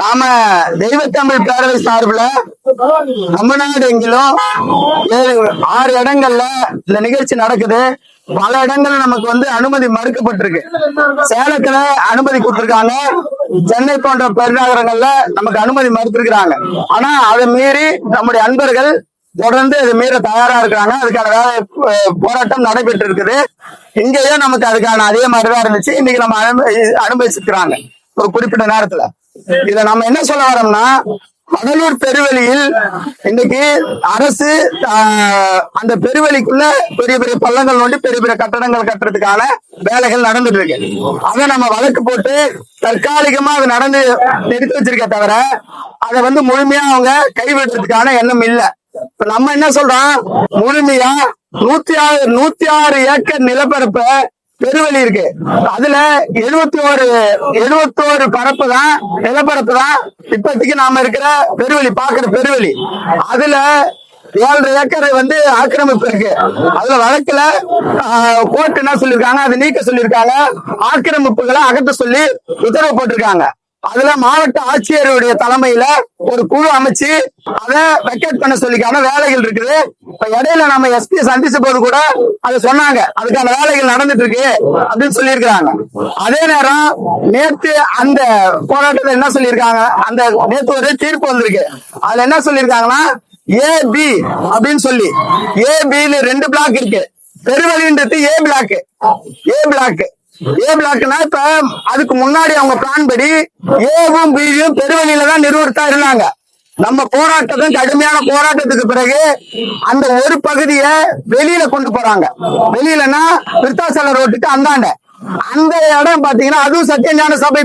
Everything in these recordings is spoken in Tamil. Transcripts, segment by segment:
நாம தெய்வத்தமிழ் பேரவை சார்பில் தமிழ்நாடு எங்கிலும் ஆறு இடங்கள்ல இந்த நிகழ்ச்சி நடக்குது. பல இடங்கள்ல நமக்கு வந்து அனுமதி மறுக்கப்பட்டிருக்கு. சேலத்துல அனுமதி கொடுத்திருக்காங்க. சென்னை போன்ற பெருநகரங்கள்ல நமக்கு அனுமதி மறுத்திருக்கிறாங்க. ஆனா அதை மீறி நம்முடைய அன்பர்கள் தொடர்ந்து அதை மீற தயாரா இருக்காங்க அதுக்கான வேலை போராட்டம் நடைபெற்று இருக்குது இங்கேயும் நமக்கு அதுக்கான அதே மாதிரிதான் இருந்துச்சு. இன்னைக்கு நம்ம அனுமதி அனுமதிச்சிருக்கிறாங்க. ஒரு குறிப்பிட்ட நேரத்துல. இத நம்ம என்ன சொல்ல வரோம்னா கடலூர் பெருவெளியில் இன்னைக்கு அரசு அந்த பெருவெளிக்குள்ள பெரிய பெரிய பள்ளங்கள் நோண்டி பெரிய பெரிய கட்டடங்கள் கட்டுறதுக்கான வேலைகள் நடந்துட்டு இருக்கு. அதை நம்ம வழக்கு போட்டு தற்காலிகமா அது நடந்து நிறுத்தி வச்சிருக்க தவிர அதை வந்து முழுமையா அவங்க கைவிடுறதுக்கான எண்ணம் இல்லை. இப்ப நம்ம என்ன சொல்றோம்? முழுமையா நூத்தி ஆறு நூத்தி ஆறு ஏக்கர் நிலப்பரப்ப பெருவெளி இருக்கு. அதுல எழுபத்தி ஒரு எழுபத்தோரு பரப்பு தான் நிலப்பரப்பு தான் இப்பத்திக்கு நாம இருக்கிற பெருவெளி பாக்குற பெருவெளி அதுல ஏழரை ஏக்கரை வந்து ஆக்கிரமிப்பு இருக்கு. அதுல வழக்குல கோர்ட் என்ன சொல்லிருக்காங்க அதை நீக்க சொல்லியிருக்காங்க ஆக்கிரமிப்புகளை அகற்ற சொல்லி உத்தரவு போட்டிருக்காங்க. அதுல மாவட்ட ஆட்சியருடைய தலைமையில ஒரு குழு அமைச்சு அதை வெக்கேட் பண்ண சொல்லிக்கான வேலைகள் இருக்குது. இப்ப இடையில நம்ம எஸ்பி சந்திச்ச போது கூட அதை சொன்னாங்க. அதுக்கான வேலைகள் நடந்துட்டு இருக்கு அப்படின்னு சொல்லியிருக்கிறாங்க. அதே நேரம் நேத்து அந்த போராட்டத்தில் என்ன சொல்லியிருக்காங்க? அந்த நேத்து ஒரு தீர்ப்பு வந்திருக்கு. அதுல என்ன சொல்லியிருக்காங்கன்னா ஏ பி அப்படின்னு சொல்லி. ஏ பின்னு ரெண்டு பிளாக் இருக்கு. பெருவழின்றது ஏ பிளாக் ஏ பிளாக் ஏ பிளாக்னா இப்ப அதுக்கு முன்னாடி அவங்க பிளான் படி ஏவும் பியும் பெருவழியில தான் நிறுவனத்தா இருந்தாங்க. நம்ம போராட்டத்தின் கடுமையான போராட்டத்துக்கு பிறகு அந்த ஒரு பகுதியை வெளியில கொண்டு போறாங்க. வெளியிலன்னா விருத்தாசல ரோட்டுக்கு அந்தாண்ட. அந்த இடம் பாத்தீங்கன்னா அதுவும் சத்தியஞான சபை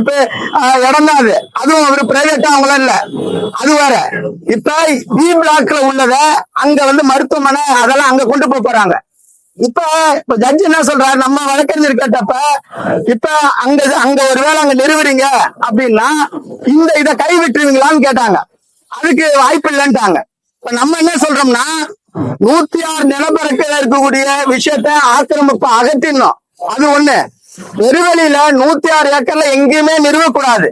இடம் தான் அது. அதுவும் ஒரு பிரைவேட்டா அவங்கள இல்ல. அது வேற. இப்ப பி பிளாக்ல உள்ளத அங்க வந்து மருத்துவமனை அதெல்லாம் அங்க கொண்டு போய் போறாங்க. இப்ப இப்ப ஜட்ஜ் என்ன சொல்றாரு? நம்ம வழக்கறிஞர் கேட்டப்ப இப்ப அங்க அங்க ஒருவேளை அங்க நிறுவறீங்க அப்படின்னா இந்த இதை கைவிட்டுருவீங்களான்னு கேட்டாங்க. அதுக்கு வாய்ப்பு இல்லைன்ட்டாங்க. இப்ப நம்ம என்ன சொல்றோம்னா நூத்தி ஆறு நிலப்பரப்பில் இருக்கக்கூடிய விஷயத்த ஆக்கிரமிப்பு அகற்றிடணும் அது ஒண்ணு. பெருவெளியில நூத்தி ஆறு ஏக்கர்ல எங்கேயுமே நிறுவக்கூடாது.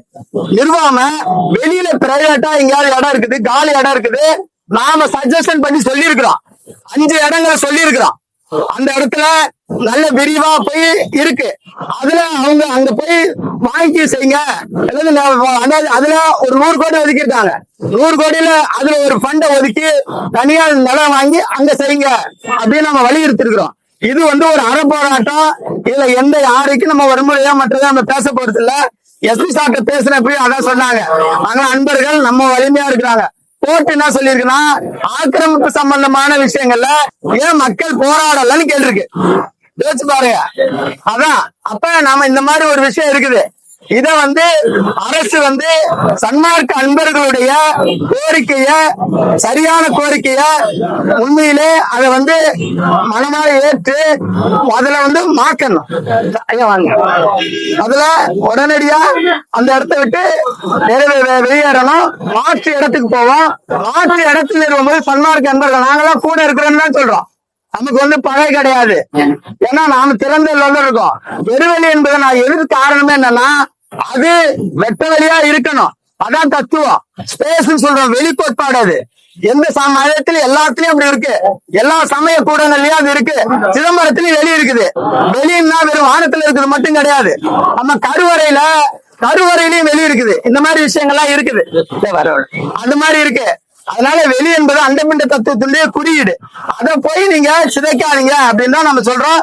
நிறுவாம வெளியில பிரைவேட்டா எங்கேயாவது இடம் இருக்குது காலி இடம் இருக்குது நாம சஜஷன் பண்ணி சொல்லியிருக்கிறோம். அஞ்சு இடங்களை சொல்லியிருக்கிறோம். அந்த இடத்துல நல்ல விரிவா போய் இருக்கு. அதுல அவங்க அங்க போய் வாங்கி செய்யுங்க. அதுல ஒரு நூறு கோடி ஒதுக்கிட்டாங்க நூறு கோடியில அதுல ஒரு ஃபண்டை ஒதுக்கி தனியார் நிலம் வாங்கி அங்க செய்யுங்க அப்படின்னு நம்ம வலியுறுத்திருக்கிறோம் இது வந்து ஒரு அற போராட்டம். இதுல எந்த யாருக்கும் நம்ம வன்முறையா மற்றதை நம்ம பேச போறது இல்ல எஸ்பி சார்ட்ட பேசினப்பயும் அதான் சொன்னாங்க. நாங்க அன்பர்கள் நம்ம வலிமையா இருக்கிறாங்க. கோர்ட் என்ன சொல்லியிருக்குன்னா ஆக்கிரமிப்பு சம்பந்தமான விஷயங்கள்ல ஏன் மக்கள் போராடலன்னு கேட்டிருக்கு யோசிச்சு பாருங்க. அதான் அப்ப நாம இந்த மாதிரி ஒரு விஷயம் இருக்குது. இத வந்து அரசு வந்து சன்மார்க்க அன்பர்களுடைய கோரிக்கைய சரியான கோரிக்கைய உண்மையிலே அதை வந்து மனமாக ஏற்று அதுல வந்து மாக்கணும் வாங்க. அதுல உடனடியா அந்த இடத்த விட்டு நிறைவே வெளியேறணும். மாற்று இடத்துக்கு போவோம். மாற்று இடத்துல இருக்கும்போது சன்மார்க்க அன்பர்கள் நாங்களாம் கூட இருக்கிறோம்னு தான் சொல்றோம். நமக்கு வந்து பகை கிடையாது. ஏன்னா நாம திறந்த இருக்கோம். பெருவெளி என்பதை நான் எதுக்கு காரணமே என்னன்னா அது வெட்ட வெளியா இருக்கணும். அதான் தத்துவம். ஸ்பேஸ் சொல்றோம். வெளி கோட்பாடு அது. எந்த சமயத்திலும் எல்லாத்துலயும் அப்படி இருக்கு. எல்லா சமய கூடங்கள்லயும் அது இருக்கு. சிதம்பரத்திலயும் வெளி இருக்குது. வெளின்னா வெறும் வானத்துல இருக்குது மட்டும் கிடையாது. நம்ம கருவறையில கருவறையிலயும் வெளி இருக்குது. இந்த மாதிரி விஷயங்கள்லாம் இருக்குது. அந்த மாதிரி இருக்கு. அதனால வெளி என்பது அண்டமிண்ட தத்துவத்திலேயே குறியீடு. அதை போய் நீங்க சிதைக்காதீங்க அப்படின்னு தான் நம்ம சொல்றோம்.